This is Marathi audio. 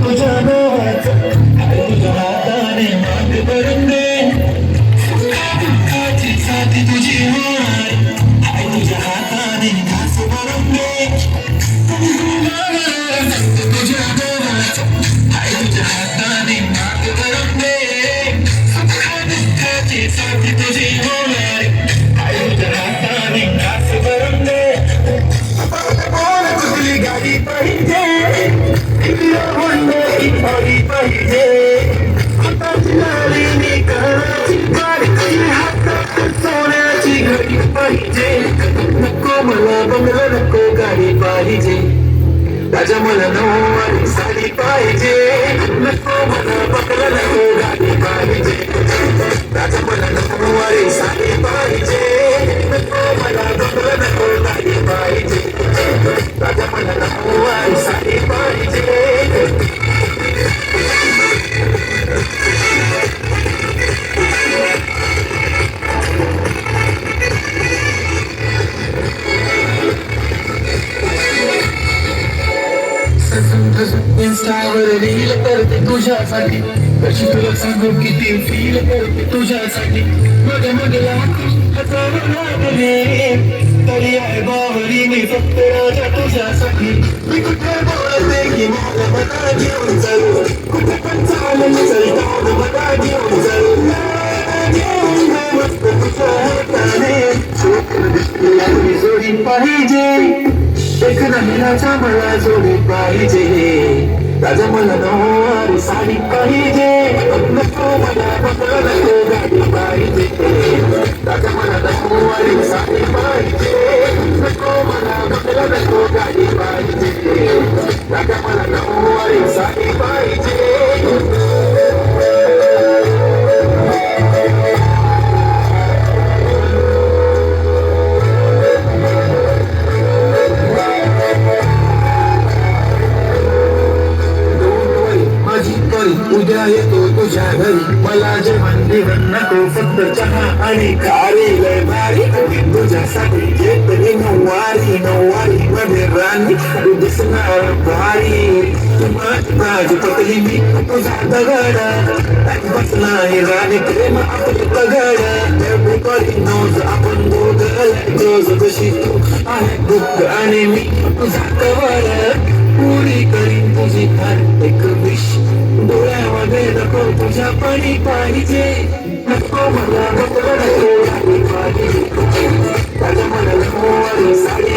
तुझ्या डोळ्याचा तुझ्या हाताने साथी तुझी होणार. तुझ्या हाताने घास भरून दे. तुझ्या डोळ्याचा तुझ्या हाताने पाहिजे. नको मला बंगला नको गाडी पाहिजे. राजा मला नऊवारी साडी पाहिजे. इंस्टावर रील करते तुझ्यासाठी कशी तुला सांगू किती फील करते तुझ्यासाठी मग मग लागले तरी आहे बावरी मी फक्त राजा तुझ्यासाठी मी कुठे बोलते की मला मना घेऊन चालू कुठे पण चालेल घेऊन चालू पाहिजे एक नंदाच्या मला जोडी पाहिजे. राजा मला नऊवारी साडी पाहिजे. नको मला बकरा नको गाडी पाहिजे. राजा मला नऊवारी साडी पाहिजे. नको मला बकरा नको गाडी पाहिजे. राजा मला मला येतो तुझ्या घरी. मला जेवण बिवण नको फक्त चहा आणि खारी लय भारी तुझ्यासाठी. घेत मी नऊवारी नऊवारी मध्ये राणी. तू दिसणार भारी. तू माझी माझी पतली मी. तुझा दगड. बसणार राणी प्रेम आपले दगड everybody नोज आपण दोघं. रोज कशी तू आहे दुःख आणि मी तुझा कवड पुरी करीन तुझी फार एक विश. तुझ्या पाणी पाहिजे नको मला बदल पाहिजे मला